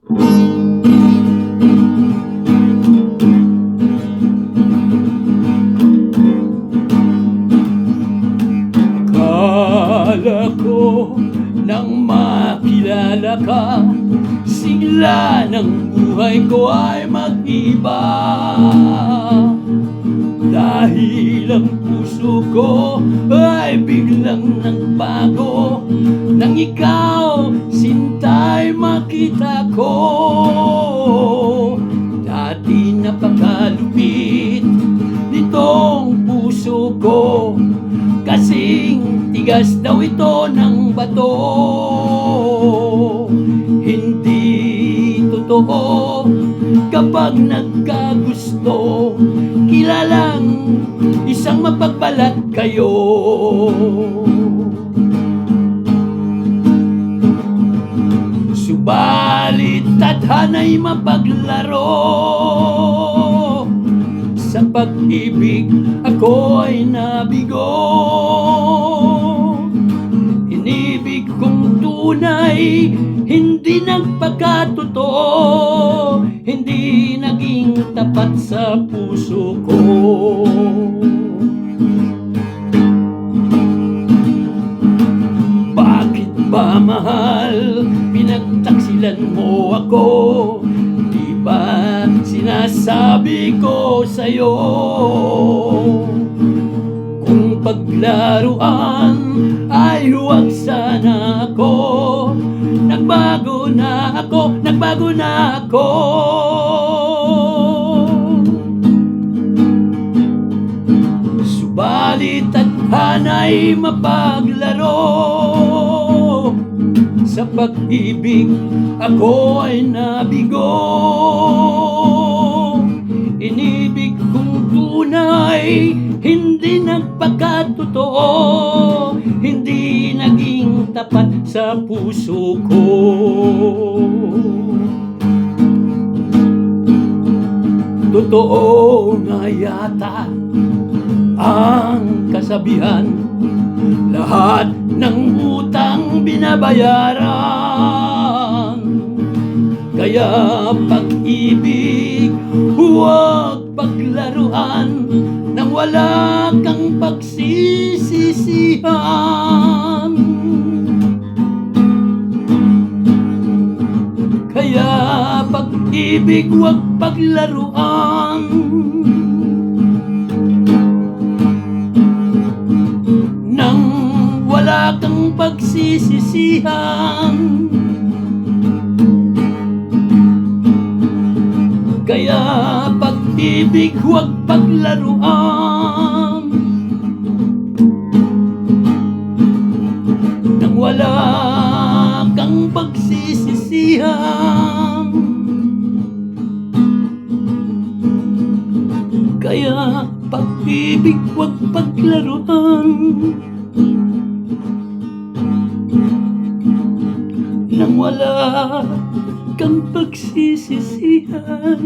Akala ko nang makilala ka Sigla ng buhay ko ay mag-iba. Dahil ang puso ko ay biglang nagbago Nang ikaw, sintay makita ko. Dati napakalupit nitong puso ko. Kasing tigas daw ito ng bato. Hindi totoo. Kapag nagkagusto Kilalang isang mapagbalat kayo Subalit tadhana'y mapaglaro. Sa pag-ibig ako ay nabigo. Inibig kong tunay Hindi nagpakatotoo. Hindi naging tapat sa puso ko. Bakit ba mahal pinagtaksilan mo ako? Di ba sinasabi ko sa'yo? Kung paglaruan ay huwag sana ako Nagbago na ako, nagbago na ako Subalit at hanay mapaglaro Sa pag-ibig ako ay nabigo. Inibig kong tunay Hindi nagpakatotoo Hindi naging tapat sa puso ko. Totoo nga yata ang kasabihan Lahat ng utang binabayaran. Kaya pag-ibig huwag paglaruan Nang wala kang pagsisisihan. Kaya pag-ibig huwag paglaruan kang pagsisisihan. Kaya pag-ibig huwag paglaruan. Nang wala kang pagsisisihan. Kaya pag-ibig huwag paglaruan wala kang pagsisisihan